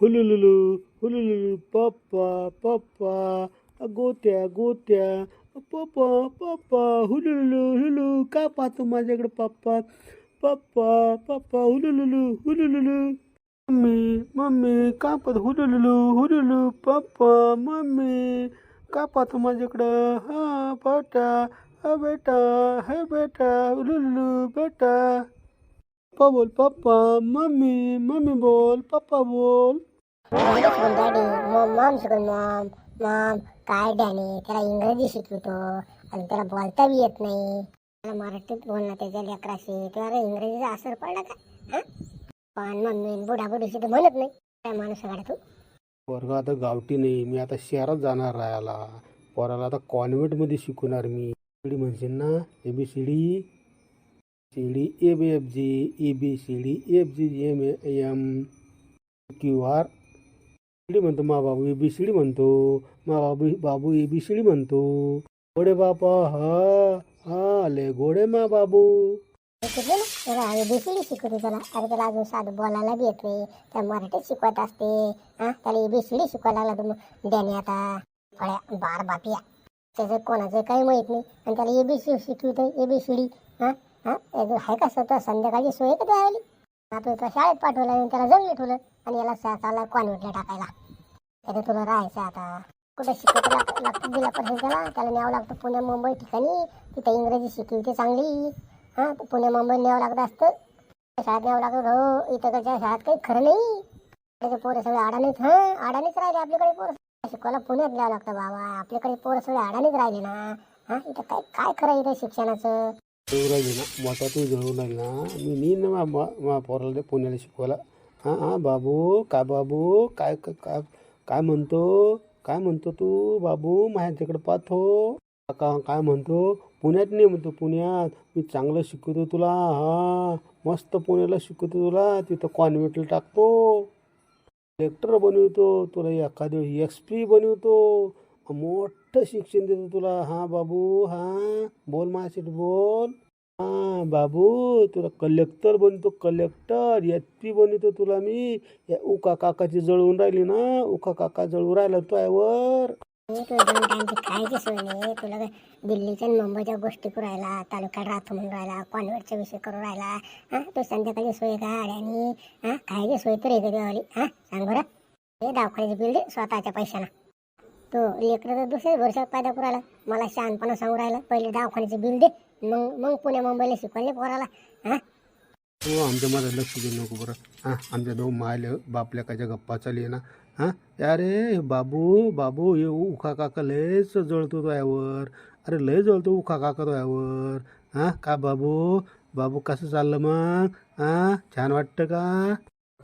हुलुलुलु हुलुलुलु पप्पा पप्पा गोत्या गोत्या पप्पा पप्पा हुलुलुलु हुलुलु का पाहतो माझ्याकडे पप्पा पप्पा पप्पा हुलुलुलु हुलुलुलु. मम्मी मम्मी का पाहतो? हुलुलुलु हुलुलु पप्पा मम्मी का पाहतो माझ्याकडं? हा बेटा हा बेटा हे बेटा हुलुलुलु बेटा. पप्पा बोल पप्पा मम्मी मम्मी बोल पप्पा बोल. डॅडी मॉम शिकून मॉम मॉम काय डॅनी त्याला इंग्रजी शिकवतो आणि त्याला बोलता बी येत नाही. त्याला मराठीत बोलणं त्याच्या लेकराशी त्याला इंग्रजीचा असर पडला का? हा? पण मम्मी बुडा बुडीशी तर म्हणत नाही. काय माणूस गाडा तू? वर्ग आता गावठी नाही मी आता शहरात जाणार राहायला. पोराला आता कॉन्व्हेंटमध्ये शिकवणार मी. म्हणशील ना? A B C D A B F G E B C D F G M M Q R D म्हणतो मा बाबू ए बी सी डी म्हणतो. मा बाबू बाबू ए बी सी डी म्हणतो. गोडे बापा हा हा ले गोडे मा बाबू. शिकले ना त्याला एबीसीडी शिकवते त्याला. अरे त्याला अजून साधं बोलायला बी येत नाही. त्या मराठीत शिकवत असते. हा त्याला e, एबीसीडी शिकवायला लागला तुम्ही डॅनी आता फळ्या बार बापिया त्याचं कोणाचं काही माहीत नाही. आणि त्याला एबीसी शिकवते एबीसीडी हा? हा याचं आहे का स्वतः संध्याकाळची सोय का आली आपण शाळेत पाठवलं आणि त्याला जंगली ठेवलं आणि याला साला कॉन्व्हेंटला टाकायला. त्याचं तुला राहायचं आता. कुठं शिकवतो लाग- लागतं दिला पण त्याला. त्याला न्यावं लागतं पुण्या मुंबई ठिकाणी. तिथं इंग्रजी शिकवते चांगली. हा पुणे मुंबई न्यावं लागत असतं. शाळेत न्यावं लागत. हो इथं त्याच्या शाळेत काही खरं नाही. त्याचे पोरं सगळे अडाणीच हा अडाणीच राहिले आपल्याकडे पोरं. शिकवायला पुण्यात न्यावं लागतं बाबा. आपल्याकडे पोरं सगळे अडाणीच राहिले ना. हा इथं काय काय खरं इथं शिक्षणाचं? जळून राहिली ना मोठा तू जळून राहिली ना. मी मी ना मा- पोराला पुण्याला शिकवायला. हां हां बाबू काय बाबू काय काय काय म्हणतो? काय म्हणतो तू बाबू? माझ्या तिकडे पाहतो. का काय म्हणतो? पुण्यात नाही म्हणतो पुण्यात. मी चांगलं शिकवतो तुला. हा मस्त पुण्याला शिकवतो तुला. तिथं कॉन्व्हेंटला टाकतो. लेक्टर बनवतो. तुला एखाद्या एक्स पी बनवतो. मोठ शिक्षण देतो तुला. हां बाबू हां. बोल माशीट बोल. हां बाबू तुला कलेक्टर बनतो कलेक्टर एच पी बनवतो तुला मी. या उका काकाची जळून राहिली ना उका काका जळून राहिला तो यावर हे सोय नाही तुला दिल्लीच्या मुंबईच्या गोष्टी करू राहिला तालुक्यात राहतो म्हणून राहिला कॉन्व्हेंटचा विषय करू राहिला. हा तो संध्याकाळी सोय का अड्यानी हा काय सोय तर येते देवाली हा सांग बरं. हे दवाखान्याची बिल्ड स्वतःच्या पैशानं. तो लेकरं तर दुसऱ्याच वर्षात पैदा पुराला राहिला. मला शहाणपणा सांगू राहिला. पहिले दहाखाण्याचं बिल दे मग मग पुण्या मुंबईला शिकवले पोराला. हा? हो आमच्या मला लक्ष देऊ नको बरं. हां आमच्या दोन मायले बापल्याकाच्या गप्पा चालली ना. हां? अरे बाबू बाबू हे उखा काका लयच जळतो तो यावर. अरे लय जळतो उखा काका तो यावर. हां? का बाबू? बाबू कसं चाललं मग? हां? छान वाटतं का?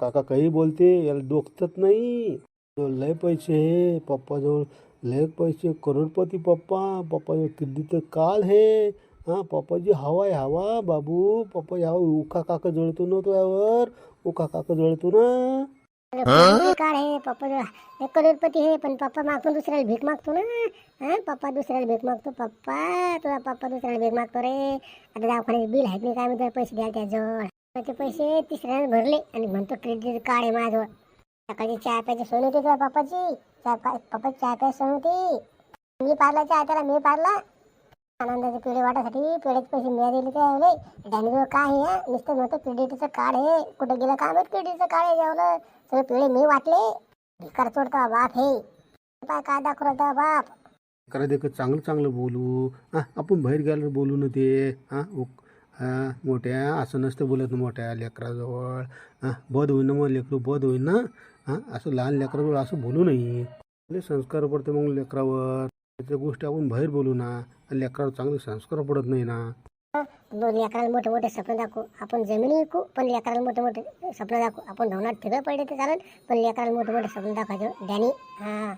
काका काही बोलते याला दोखतच नाही. तो लय पैसे हे पप्पाजवळ लय पैसे. करोडपती पप्पा पप्पाजवळ किती तर काल हे. हां पप्पाजी हवा आहे हवा. बाबू पप्पा यावं उखा काका जळतो ना तो यावर उखा काका जळतो ना. कार आहे पप्पा एक करोडपती हे पण पप्पा मागतो दुसऱ्याला भीक मागतो ना. हा पप्पा दुसऱ्याला भीक मागतो. पप्पा तुझा पप्पा दुसऱ्याला भीक मागतो रे. आता दवाखान्याचे बिल आहेत मी काय म्हणतो पैसे द्याल त्याजवळ. ते पैसे तिसऱ्याने भरले आणि म्हणतो क्रेडिट कार्ड आहे माझ्याजवळ. सकाळची चहा प्यायची सोय होती तुझ्या पप्पाची चहा पप्पा चहा प्यायची सोय होती. मी पारला चहा त्याला मी पारला आनंदाचे पेढे वाटासाठी पेढ्याचे पैसे मिळालेले त्यावेळी डॅनीजवळ काय आहे नुसतं नव्हतं क्रेडिटचं कार्ड आहे. कुठं गेलं काय माहीत क्रेडिटचं कार्ड आहे जेवलं सगळे पेढे मी वाटले. भिकार चोडता बाप हे. काय काय दाखवता बाप. करा दे चांगलं चांगलं बोलू. हां आपण बाहेर गेल्यावर बोलू ना ते. हां मोठ्या असं नसतं बोलत मोठ्या लेकराजवळ. हां बद होईन ना मग लेकरू बद होईन ना. हां? असं लहान लेकराजवळ असं बोलू नये. लय संस्कार पडते मग लेकरावर. त्या गोष्टी आपण बाहेर बोलू ना. आणि लेकरावर चांगले संस्कार पडत नाही ना. लेकराला मोठे मोठे स्वप्न दाखवू. आपण जमिनी विकू पण लेकराला मोठे मोठे स्वप्न दाखवू. आपण धवनात ठिकाण पडले तर चालेल पण लेकराला मोठे मोठे स्वप्न दाखवायचं. डॅनी हा.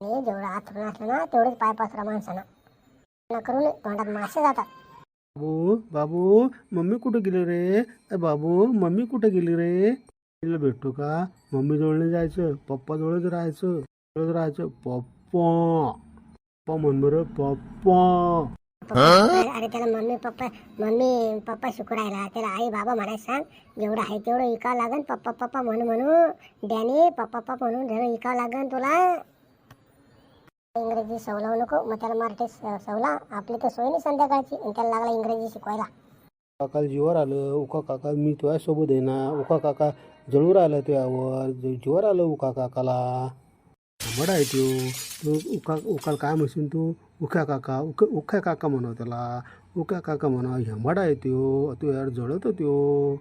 जेवढं आथरून असलं ना तेवढंच पाय पसरा माणसानं. ना करून तोंडात मासे जातात. बाबू बाबू मम्मी कुठं गेली रे? बाबू मम्मी कुठं गेली रे? तिला भेटतो का? मम्मी जवळ नाही जायचं पप्पा जवळच राहायचं जवळच राहायचं. पप्पा. पप्पा म्हण बरं पप्पा. अरे अरे त्याला मम्मी पप्पा मम्मी पप्पा शिकू राहिला. त्याला आई बाबा म्हणायला सांग जेवढं आहे तेवढं विकावं लागन. पप्पा पप्पा म्हणू म्हणू. डॅनी पप्पा पप्पा म्हणून जरा विकावं लागन तुला. इंग्रजी सवलवू नको. मग त्याला मराठी सवला. आपली तर सोय नाही संध्याकाळची. त्याला लागला इंग्रजी शिकवायला. काकाला जीवर आलं उका काका मी तुझ्यासोबत आहे ना उका काका जळू राहिला तुझ्यावर ज- जीवर आलं उका काकाला. मडा आहे त्यो. तो उका उकाल काय म्हणशील तू? उख्या काका उख उख्या काका म्हणाव त्याला. उख्या काका म्हणाव हेंबाडा आहे त्यो तू यार जळत बुडी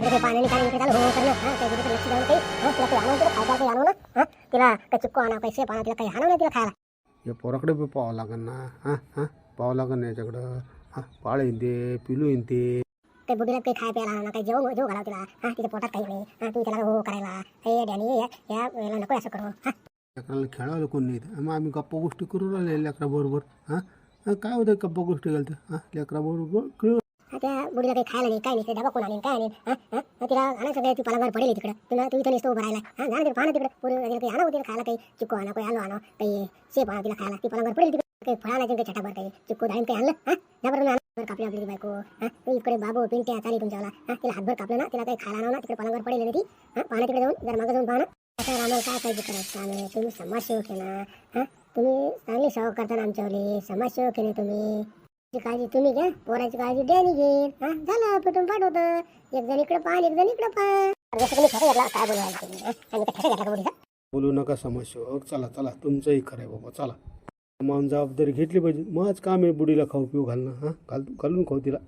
चालू. हो हा तिला काही आणू तिला काही तिला खायला. या पोराकडे बी पाहावं लागेल ना. हां हां पाहावं लागेल ना याच्याकडं. हां पाळ येईन ते पिलू येईन ते बुडीला काही खाय प्यायला ना काही जेवण जेव घालावं तिला. हा तिच्या पोटात काही नाही. हा तुम्ही त्याला हो करायला. हे डॅनी या या वेळेला नको असं करू. हा. लेकराला खेळायला कोण नाही इथं. मग आम्ही गप्पा गोष्टी करू राहिले लेकराबरोबर. हां? हां काय होतं गप्पा गोष्टी घालतं? हां लेकराबरोबर खेळू. हा, त्या बुडीला काही खायला नाही काय नाही ते डबा कोण आणीन काय आणीन हा हा हा, तिला आणा सगळं ती पलंगावर पडेल तिकडं. तुला तू इथं नुसतं उभं राहिला हा जा ना तिला पाहा तिकडं. तिला काही आणा हो तिला खायला काही? चिक्को आणा काही आलो आणा काही शेप आणा तिला खायला. ती पलंगावर पडेल तिकडे. काही फळा नाही काही छटाभर काही चिकू डाळीन काही आणलं हा? जा आणलं कापली आपली बायको हा? इकडे बाबू पिंट्या चाली तुमच्याला हा? तिला हातभर कापलं ना तिला काही खायला आणा ना तिकडे पलंगावर पडेल ना ती हा? पाण्या तिकडे जाऊन जर मागं जाऊन पाहा ना आता आम्हाला काय पाहिजे करायचं? आम्ही तुम्ही समाजसेवक आहे ना हा? तुम्ही चांगली सेवा करताना आमच्यावली समाजसेवक आहे ना तुम्ही. काळजी तुम्ही घ्या पोराची काळजी डॅनी घेईन हा? झालं पेटून पाठवतं. एक जण इकडे पाहा एक जण इकडे पाहा. काय बोलायला बोलू नका समाजसेवक चला चला तुमचंही खरं आहे बाबा चला. मग जबाबदारी घेतली पाहिजे. मगच काम आहे बुडीला खाऊ पिऊ घालणं हा? घाल घालून खाऊ तिला.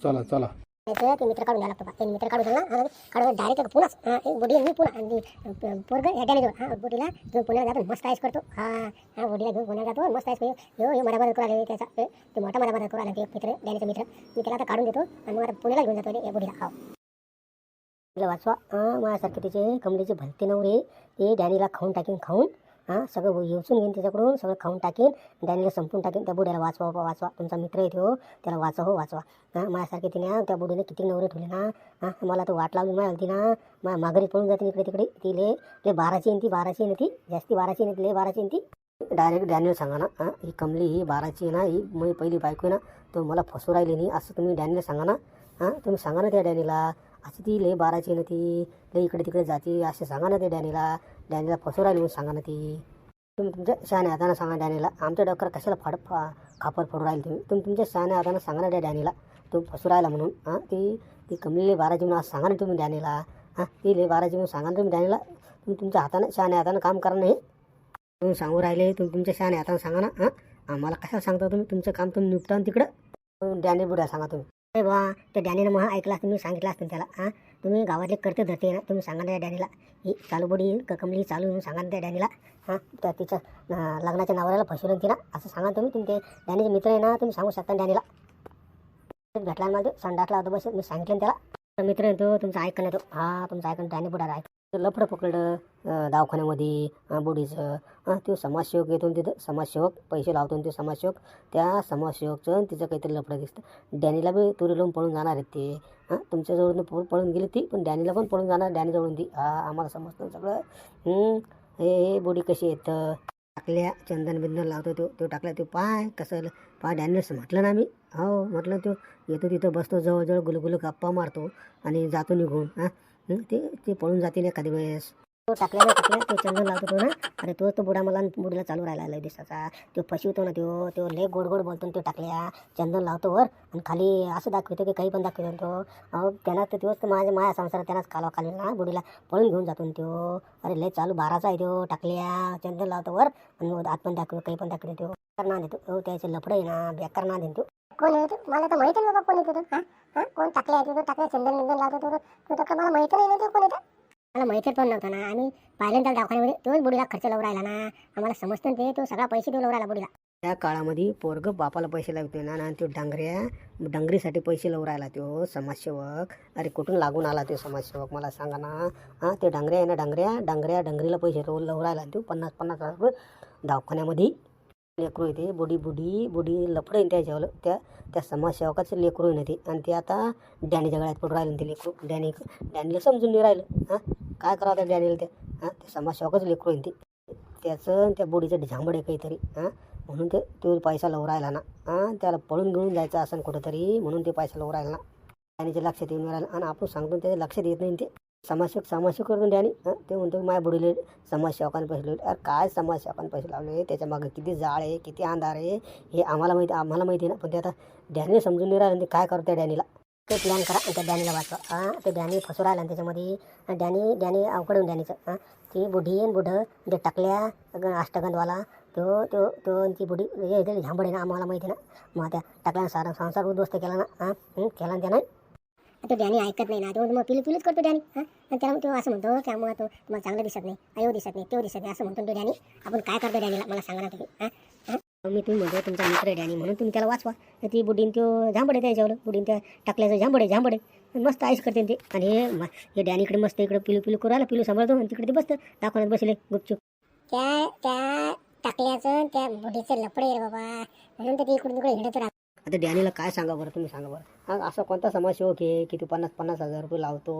चला चला. ते मित्र काढून द्यायला लागतो ते मित्र काढून द्यायला ना. काढून डायरेक्ट पुन्हा हा एक मी पुन्हा. आणि पोरग याच्याने घेऊन हा बोटीला घेऊन पुण्याला जातो. मस्त आईस करतो. हा हा बोटीला घेऊन पुण्याला जातो. मस्त आईस करतो यो यो मडा बाजार करू त्याचा ते मोठा मडा बाजार करू आला ते एक मित्र डॅनीचा मित्र. मी त्याला आता काढून देतो. आणि मग आता पुण्याला घेऊन जातो या बोटीला खाऊ वाचवा. हां माझ्यासारखे तिचे कमलीचे भलते नवरे. ते डॅनीला खाऊन टाकीन खाऊन. हां सगळं येऊन घेईन त्याच्याकडून सगळं खाऊन टाकीन डॅनीला संपून टाकेन त्या बुड्याला वाचवा बाबा वाचवा. तुमचा मित्र येतो हो त्याला वाचवा हो वाचवा. हां माझ्यासारखे तिने त्या बुडीने किती नवरे ठेवले ना हां मला तो वाट लावली माझ्या अगदी ना मा माघारी पळून जाते इकडे तिकडे ती ले ले बाराची येईन ती बाराची येईन ती जास्ती बाराची येईन ले बाराची येईन ती. डायरेक्ट डॅनियल सांगा ना हां ही कमली ही बाराची ना ही मी पहिली बायको आहे ना तो मला फसू राहिली नाही असं तुम्ही डॅनियल सांगा ना. हां तुम्ही सांगा ना त्या डॅनीला असं ती लय बाराची ना ती लय इकडे तिकडे जाते. असे सांगा ना ते डॅनीला. डॅनीला फसू राहिली म्हणून सांगा ना ती. तुम्ही तुमच्या शहाण्या हातानं सांगा डॅनीला. आमच्या डोक्यावर कशाला फाड फा खापर फोडू राहील तुम्ही? तुम्ही तुमच्या शहाण्या हाताने सांगा ना त्या डॅनीला. तुम्ही फसू राहिला म्हणून हां? ती ती कमलेली लय बाराची म्हणून असं सांगा ना तुम्ही डॅनीला. हां? ती लय बाराची म्हणून सांगा ना तुम्ही डॅनीला. तुम्ही तुमच्या हातानं शहाण्या हातानं काम करा नाही तुम्ही सांगू राहिले तुम्ही तुमच्या शहाण्या हातानं सांगा ना हां? आम्हाला कशाला सांगता तुम्ही? तुमचं काम तुम्ही निपटा तिकडं. डॅनी बुड्या सांगा तुम्ही. अरे बा त्या डॅनीनं मग ऐकला असतं मी सांगितलं असतं त्याला हां तुम्ही गावातले करते धरते ना तुम्ही सांगा ना त्या डॅनीला. ही चालू ककमली चालू म्हणून सांगा ना त्या डॅनीला हां? त्या तिच्या लग्नाच्या लग्नाच्या नवऱ्याला फसवलं तिला असं सांगा तुम्ही तुमचे डॅनीचे मित्र आहे ना तुम्ही सांगू शकता डॅनीला. भेटला मला तो संडासला होता बस मी सांगितलं त्याला. मित्र आहे तो तुमचं ऐकणं तो. हां तुमचं ऐकणं डॅनी बुडा ऐक लफडं पकडलं दवाखान्यामध्ये बुडीचं तो समाजसेवक येतो तिथं समाजसेवक पैसे लावतो ते समाजसेवक त्या समाजसेवकचं आणि तिचं काहीतरी लफडं दिसतं. डॅनीला बी तुरी लावून पळून जाणार आहेत ते. हां तुमच्याजवळून पळ पळून गेली ती पण डॅनीला पण पळून जाणार डॅनीजवळून ती. हा आम्हाला समजतं सगळं. हे हे बुडी कशी येतं टाकल्या चंदन बिंदन लावतो तो तो टाकला तो पाय कसं पाय डॅनियल्स म्हटलं ना मी हो म्हटलं तो येतो तिथं बसतो जवळजवळ गुलगुल गप्पा मारतो आणि जातो निघून हां ते ते पळून जाते ना वेळेस. तो टाकलेला टाकला तो चंदन लावतो तो ना. अरे तो तो बुडा मला बुडीला चालू राहिला लय दिवसाचा. तो फसवतो ना तो तो लय गोड गोड बोलतो ना तो टाकल्या. चंदन लावतो वर आणि खाली असं दाखवतो की काही पण दाखवतो तो. अहो त्यांना तर दिवस तर माझ्या माया संसार त्यांनाच कालवा खाली ना बुडीला. पळून घेऊन जातो ना तो. अरे लय चालू बाराचा आहे तो टाकल्या. चंदन लावतो वर आणि आत पण दाखवतो काही पण दाखवतो तो. बेकार ना देतो हो त्याचे लफडं आहे ना बेकार ना देतो कोण आहे मला तर माहिती नाही बाबा कोण येतो हा? कोण टाकल्या तो टाकल्या चंदन बिंदन लावतो तो तो मला माहिती नाही ना तो कोण येतो मला माहिती पण नव्हतं ना. आम्ही पाहिलं त्याला दवाखान्यामध्ये. तोच बुडीला खर्च लावून राहिला ना. आम्हाला समजतं ना ते. तो सगळा पैसे देऊन लावून राहिला बुडीला. त्या काळामध्ये पोरग बापाला पैसे लावतोय ना आणि तो डांगऱ्या डांगरीसाठी पैसे लावून राहिला तो समाजसेवक. अरे कुठून लागून आला तो समाजसेवक? मला सांगा ना. हां ते डांगऱ्या आहे ना डांगऱ्या. डांगऱ्या डांगरीला पैसे लावून लावून राहिला तो. पन्नास पन्नास हजार रुपये दवाखान्यामध्ये लेकरू येते बुडी बुडी बुडी लफडं आहे त्याच्यावर त्या त्या समाजसेवकाचं लेकरू आहे ते. आणि ते आता डॅनीच्या गळ्यात पडून राहिलं ते लेकरू. डॅनी डॅनीला समजून नाही राहिलं. हां? काय करावं त्या डॅनीला ते? हां? ते समाजसेवकाचं लेकरू येईन ते. त्याचं आणि त्या बुडीचं झांबड आहे काहीतरी. हां? म्हणून ते तो पैसा लव राहिला ना. हां? त्याला पळून घेऊन जायचं असं कुठंतरी म्हणून ते पैसा लव राहिला ना. डॅनीच्या लक्षात येऊन राहिलं. आणि आपण सांगतो त्याच्या लक्षात येत नाही ते. समाजसेवक समाजसेवक करून द्या हं? ते म्हणतो माय बुडीले समाजसेवकांनी पैसे लावले. अरे काय समाजसेवकांनी पैसे लावले? त्याच्यामागे किती जाळ आहे किती अंधार आहे हे आम्हाला माहिती आम्हाला माहिती आहे ना. पण ते आता डॅनीने समजून नाही राहिलं ते काय करतो त्या डॅनीला? ते प्लॅन करा आणि त्या डॅनीला वाचवा. हां ते डॅनी फसू राहिला त्याच्यामध्ये डॅनी डॅनी अवकडून होऊन डॅनीचं हां ती बुढी आणि बुढं जे टाकल्या ग- अष्टगंधवाला तो तो तो ती बुढी हे झांबड आहे ना आम्हाला माहिती आहे ना. मग त्या टाकल्यानं सारा संसार उद्ध्वस्त केला ना. हां केला त्यानं तो डॅनी ऐकत नाही ना तो मग पिलू पिलूच करतो डॅनी हां? आणि त्याला तो असं म्हणतो त्यामुळे तो तुम्हाला चांगलं दिसत नाही अयो दिसत नाही तो दिसत नाही असं म्हणतो तो डॅनी. आपण काय करतो डॅनीला? मला सांगा ना तुम्ही हां? मी तुम्ही म्हणतो तुमचा मित्र डॅनी म्हणून तुम्ही त्याला वाचवा. तर ती बुडीन तो झांबडे त्याच्यावर बुडीन त्या टाकल्याचं झांबडे झांबडे मस्त आईश करते ते. आणि हे हे डॅनी इकडे मस्त इकडे पिलू पिलू करू आला पिलू सांभाळतो आणि तिकडे ते बसतं दाखवण्यात बसले गुपचूप. त्या त्या टाकल्याचं त्या बुढीचं लपडे रे बाबा. म्हणून तर ते इकडून तिकडे हिंडत राहतो. आता डॅनीला काय सांगा बरं तुम्ही सांगा बरं. हा असा कोणता समाजसेवक आहे की तो पन्नास पन्नास हजार रुपये लावतो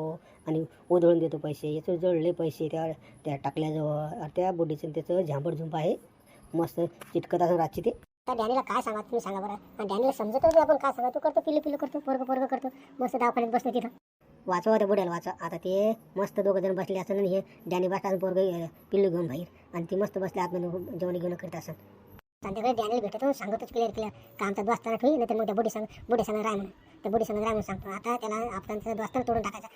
आणि उधळून देतो पैसे? याचे जळले पैसे त्या त्या टाकल्याजवळ त्या बुडीचं त्याचं झांबड झुंप आहे. मस्त चिटकत असं रातची ते. डॅनीला काय सांगा तुम्ही सांगा बरं. आणि डॅनीला समजतो बी आपण काय सांगा. तो करतो पिलू पिलू करतो पोरग पोरग करतो. मस्त दवाखान्यात बसतो तिथं. वाचवा त्या बुड्याला वाचा आता ते मस्त दोघं जण बसले असं आणि हे डॅनी बसतात पोरग पिल्लू घेऊन बाहेर. आणि ती मस्त बसले आतमध्ये जेवण घेऊन करीत असं संध्याकाळी डॅनीला भेटतो सांगतोच क्लिअर क्लिअर का आमचा दोस्ताना ठेवी नाही तर मग त्या बुडी सांग बुडी सांग राय म्हणून. त्या बुडी सांग म्हणून सांगतो. आता त्याला आपण दोस्ताना तोडून टाकायचा.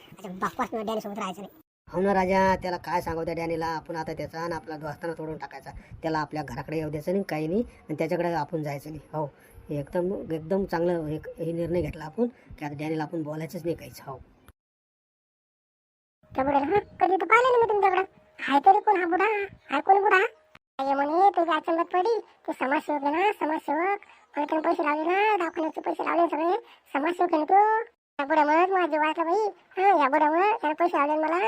अच्छा डॅनी सोबत राहायचं नाही. हो ना राजा त्याला काय सांगावं त्या डॅनीला? आपण आता त्याचा आणि आपला दोस्ताना तोडून टाकायचा. त्याला आपल्या घराकडे येऊ द्यायचं नाही काही नाही. आणि त्याच्याकडे आपण जायचं नाही. हो. एकदम एकदम चांगलं एक हे निर्णय घेतला आपण. की आता डॅनीला आपण बोलायचंच नाही काहीच. हो. हा कधी तर पाहिलं नाही मी तुमच्याकडं. हाय तरी कोण हा बुडा हाय कोण बुडा म्हणे तुझी अचंबत पडी ते समाजसेवक आहे ना समाजसेवक. मला पैसे लावले ना दाखवण्याचे पैसे लावले सगळे. समाजसेवक आहे ना तो. त्या बुड्यामुळे माझी वाटलं बाई. हा या बुड्यामुळे त्याला पैसे लावले मला.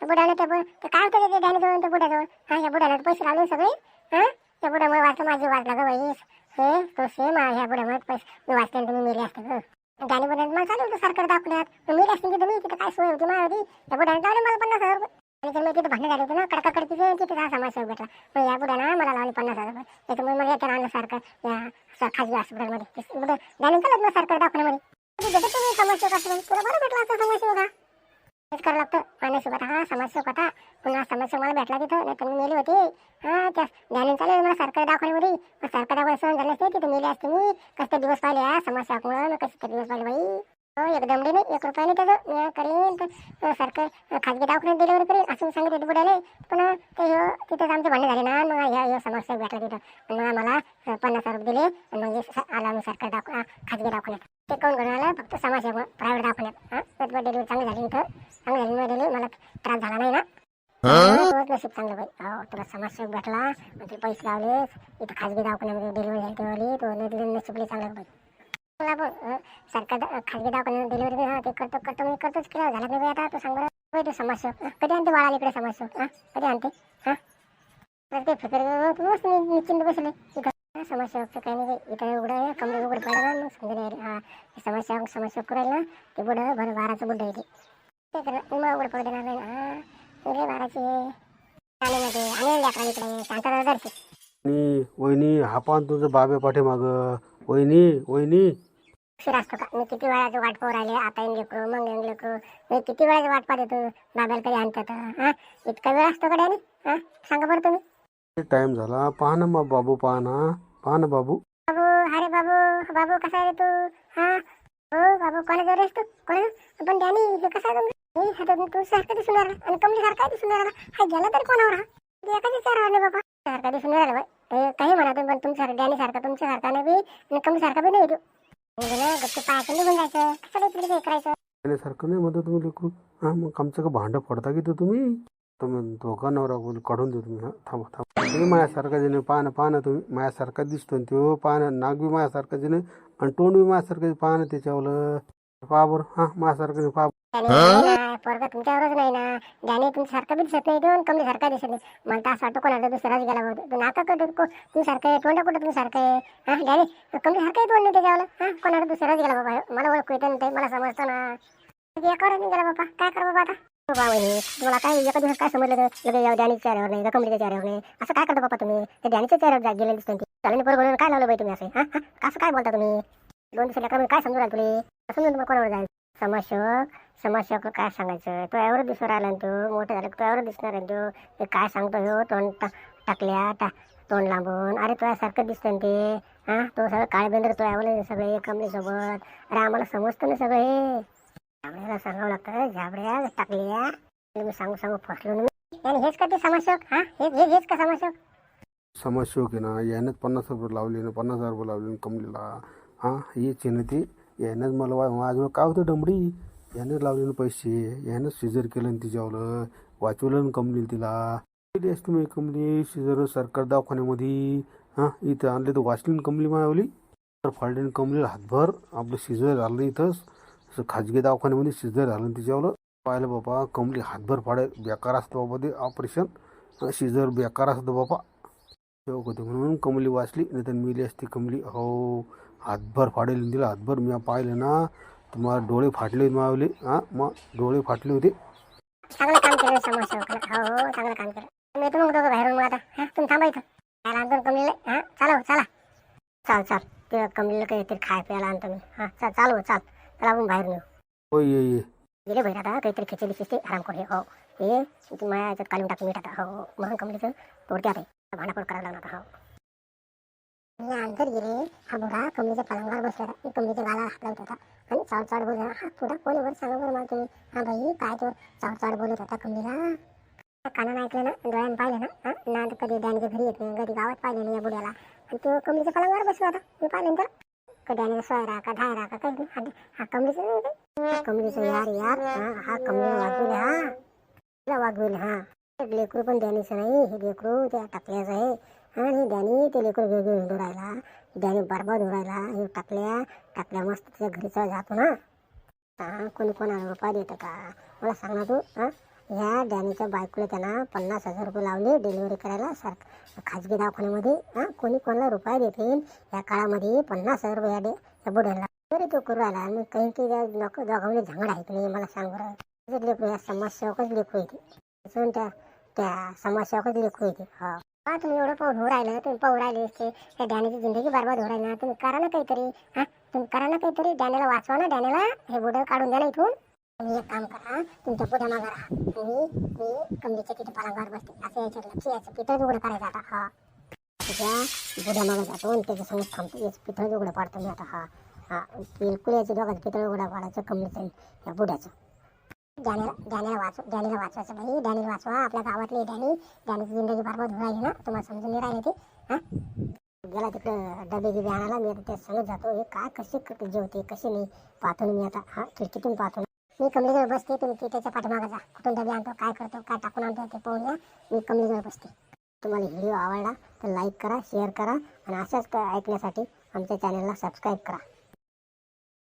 त्या बुडाला त्या काय होतं ते डॅनीजवळ त्या बुडाजवळ? हा या बुडाला पैसे लावले सगळे. हा या बुडामुळे वाटलं माझी वाटला गं बाई. हे तो सेम आहे ह्या बुडामुळे पैसे. मी वाचले तुम्ही मेले असते गं. गाणी बनवत मला चालू होतं सरकार दाखवण्यात मी असते तिथे मी तिथे काय सोय होती माझी होती त्या बुड्याने लावले मला पन्नास हजार रुपये. आणि तर तिथे भांडण झाले होते ना कडका कडकीचे तिथे हा समस्या भेटला. मग या बुड्यानं मला लावले पन्नास हजार रुपये. त्याच्यामुळे मग आणलं सरकार या खाजगी हॉस्पिटलमध्ये. गाणी चालत ना सरकार दाखवण्यामध्ये भेटत तुम्ही तुला बरं भेटला असं हेच करावं लागतं. हा समस्या होता. पुन्हा समस्या मला भेटला तिथं. नाही तर मी मेली होती. हा त्या ज्ञान चालेल मला सरकार दवाखान्यामध्ये. मग सरकारी दवाखान्यात सहन झाले असते. तिथे मेले असते मी. कसं दिवस पाहिले हा समस्या मी कसं दिवस पाहिले बाई? एक दमडी नाही एक रुपया नाही त्याचं. तर सरकार खाजगी दवाखान्यात डिलिव्हरी करेन असं सांगितलं बुडाले पण ते ह्यो तिथेच आमचे भांडण झाले ना मग ह्या ह्यो समाजसेवक भेटला तिथं. मग आम्हाला पन्नास हजार रुपये दिले मग हे स- आला मी सरकारी दवाखा खाजगी दवाखान्यात. ते कोण घेऊन आलं? फक्त समाजसेवक प्रायव्हेट दवाखान्यात. हां डिलिव्हरी चांगली झाली इथं. चांगली झाली दिली मला त्रास झाला नाही ना. तोच नशीब चांगलं बाई हो तुला समाजसेवक भेटला मग ते पैसे लावले. इथं खाजगी दवाखान्यामध्ये डिलिव्हरी झाली तेव्हा तो नशीब चांगलं बाई मला सरकार खाजगी दवाखान्यात डिलिव्हरी हा ते करतो करतो मी करतोच केलं झालं नाही आता तू सांग बरं बाई तू समाजसेवक कधी आणते बाळाला इकडे समस्या हां कधी आणते हां? ते फिकर तू मस्त नि- निश्चिंत बसले इथं हा, समाजसेवकचं काही नाही बाई इथं उघडं आहे कमरे उघड पडला मग समजा नाही हा समस्या समाजसेवक करायला ना ते बुडं भर बाराचं बुड येते ते ते मग उघड पडू देणार नाही ना हां रे बाराचे आणि मध्ये आणि लेकरा इकडे शांतता दर्शी आणि वहिनी हा पान तुझं बाबे पाठीमागं वहिनी वहिनी. उशीर असतो का मी किती वेळाची वाट पाहू राहिले आता येऊन लेकरू मग येऊन लेकरू मी किती वेळाची वाट पाहत येतो बाबाला कधी आणतात हा? इतका वेळ असतो का डॅनी? हा? सांगा बरं तुम्ही. टाइम झाला? पहा ना मग बाबू पहा ना. पहा ना बाबू. बाबू अरे बाबू बाबू कसा आहे रे तू? हा? हो बाबू कोणाचा रेस तू? कोणा पण डॅनी हे कसा आहे तुम्ही? हे आता तू सारखा दिसून राहिला आणि कमली सारखा दिसून राहिला. हा गेला तरी कोणावर हा? ते विचार नाही बाबा. सारखा दिसून राहिला बाई. ते काही म्हणा तुम्ही पण तुमच्या डॅनी सारखा तुमच्या सारखा नाही बी आणि कमली सारखा बी नाही तू म्हणजे ना गप्प पायाचं निघून जायचं. कसं इकडे काही करायचं. त्याच्यासारखं नाही म्हणतो तुम्ही लेकरू. हां मग आमचं का भांडं पडता की तर तुम्ही? तुम्ही दोघा नवरा बोल काढून देऊ तुम्ही. हां थांबा थांबा. तुम्ही माझ्यासारखा जिने पाहणं पाहणं तुम्ही. माझ्यासारखा दिसतो ना तो पहा ना बी माझ्यासारखा जिने आणि तोंड बी माझ्यासारखं पाहणं ना त्याच्यावर. पहा बरं. हां माझ्यासारखं पहा पोरगा तुमच्यावरच नाही ना. ज्याने तुमच्यासारखा बी दिसत नाही दोन कमी सारखा दिसत नाही. मला तर असं वाटतं कोणाला दुसराच गेला होता तू नाका कुठं तुम्ही सारखं आहे तोंडा कुठं तुम्ही सारखं आहे? हा ज्याने कमी सारखं आहे तोंड नाही त्याच्यावर. हा कोणाला दुसराच गेला बाबा? मला ओळखू येतं ना ते मला समजतं ना. एकावर गेला बाबा. काय कर बाबा आता? बाबा वहिनी तुम्हाला काय एका दिवस काय समजलं लगेच या डॅनीच्या चेहऱ्यावर नाही कमलीच्या चेहऱ्यावर नाही. असं काय करता बाबा तुम्ही? ते डॅनीच्या चेहऱ्यावर गेले दिसतो बरोबर काय लावलं बाई तुम्ही असे? हा हा? असं काय बोलता तुम्ही? दोन दिवसाला काय समजू राहिला तुम्ही? असं तुम्हाला कोणावर जाईल समाजसेवक समाजसेवक काय सांगायचं? तो यावर दिसून राहिला ना तो मोठं झालं तो यावर दिसणार आहे तो. ते काय सांगतो हो तोंड टा- टाकल्या टा तोंड लांबून. अरे तुझ्यासारखं दिसतं ना ते. हा? तो सगळं काळबेंद्र तो यावले सगळे कमलीसोबत अरे आम्हाला समजतं ना सगळं हे. झाबड्याला सांगावं लागतं झाबड्या टाकल्या. मी सांगू सांगू फसलो आणि हेच का ते समाजसेवक हा? हेच हेच का समाजसेवक? समाजसेवक आहे ना यानेच पन्नास रुपये लावले ना पन्नास हजार रुपये लावले ना कमलीला. हां हेच आहे ना ती. यानंच मला वा माझं काय होतं डमडी? यानंच लावले पैसे यानंच सिजर केलं आणि तिच्यावलं वाचवलं ना तिला. केली असती मी कमली सिजर सरकार दवाखान्यामध्ये. हां इथं आणले तर वाचली ना कमली मायावली. तर फाडले ना हातभर. आपलं सिजर झालं इथंच. असं खाजगी दवाखान्यामध्ये सिजर झालं तिच्यावर. पाहिलं बाबा कमली हातभर फाडे बेकार असतं बाबा ते ऑपरेशन सिजर बेकार असतं बाबा. शेवक होते म्हणून कमली वाचली. नाही तर मिली असती कमली हो. हातभर फाडेल तिला हातभर मी पाहिलं ना तुम्हाला डोळे फाटले मावले हां मग डोळे फाटले होते. चांगलं काम केलं हो हो चांगलं काम केलं. मी येतो मग दोघं बाहेरून मग आता. हा तुम्ही थांबा इथं. त्याला आणतो कमलीला. हा चालव चला. चाल चाल. ते कमलीला काहीतरी खाय प्यायला आणतो मी. हा चाल चालू चाल. चला आपण बाहेर नेऊ हो ये ये. गेले बाहेर आता काहीतरी खिचडी शिस्ते आराम करू. हो हे. तू माझ्या याच्यात काढून टाकून मीठ आता. हो म्हणून कमलीचं तोडते आता. भांडाफोड करायला लागणार हो. मी अंतर गेले हा बुडा कमलीच्या पलंगावर बसला होता मी गाला हात लावत होता. आणि चावचाड बोलत होता. हा पुढं कोण वर सांगा बरं मला तुम्ही? हा बाई काय तो चावचाड बोलत होता कमीला कानानं ऐकलं ना डोळ्यानं पाहिलं ना हा? ना तर कधी डॅनीच्या घरी येत नाही कधी गावात पाहिलं नाही या बुड्याला. आणि तो कमलीच्या पलंगावर बसला होता. मी पाहिलं नंतर का सोयरा का धायरा का काही नाही. हा- हा कमलीचं नाही कमलीचं यार यार. हा हा कमलीला वागविले हा. तिला वागविले हा. लेकरू पण डॅनीचं नाही हे लेकरू त्या टाकल्याचं आहे. हो, आणि डॅनी ते लेकरू वेगळं हिंडू राहिला. डॅनी बरबाद होऊ राहिला. हे टाकल्या टाकल्या मस्त त्याच्या घरी चला जातो ना हा. कोणी कोणाला रुपया देतं का मला सांग ना तू हा. ह्या डॅनीच्या बायकोला त्यांना पन्नास हजार रुपये लावले डिलिव्हरी करायला सर खाजगी दवाखान्यामध्ये हा. कोणी कोणाला रुपया देतील या काळामध्ये पन्नास हजार रुपये डे या बुड्यांना तरी तो करू राहिला. आणि काही काही त्या लोक दोघांमध्ये झांगड आहे की नाही मला सांग बरं. त्याच्यात या समाजसेवकच लेखू येते त्या त्या समाजसेवकच लेखू येते हा. हो. हा तुम्ही एवढं पाहून हो राहिलं तुम्ही पाहू राहिले असते त्या डॅनीची जिंदगी बरबाद हो राहिली ना तुम्ही करा ना काहीतरी हा? तुम्ही करा ना काहीतरी डॅनेला वाचवा ना डॅनेला हे बुडं काढून द्या ना इथून. तुम्ही एक काम करा तुमच्यापुढे मागा राहा. मी मी कमलीच्या तिथे पलंगावर बसते. असं याच्यात लक्ष यायचं पितळ उघडं करायचं आता हा. तुझ्या बुढ्या मागा जातो आणि त्याच्यासमोर थांबतो याचं पितळ उघडं पाडतो मी आता हा. हा बिलकुल याच्या दोघांचं पितळ उघडं पाडायचं कमलीचं या बुढ्याचं डॅनीला डॅनीला वाचव डॅनीला वाचवायचं बाई डॅनीला वाचवा आपल्या गावातली डॅनी डॅनीची जिंदगी बरबाद होऊ राहिली ना. तुम्हाला समजून नाही राहिले ते? हा? गेला तिकडं डबे गिबे आणायला. मी आता ते सांगत जातो. हे काय कशी क- जेवते कशी नाही? पाहतो मी आता. हा खिडकीतून पाहतो मी कमलीजवळ बसते. तुम्ही ते त्याच्या पाठीमागे जा. कुठून डबे आणतो काय करतो काय टाकून आणतो ते पाहून या. मी कमलीजवळ बसते. तुम्हाला व्हिडिओ आवडला तर लाईक करा शेअर करा आणि अशाच क- ऐकण्यासाठी आमच्या चॅनलला सबस्क्राईब करा.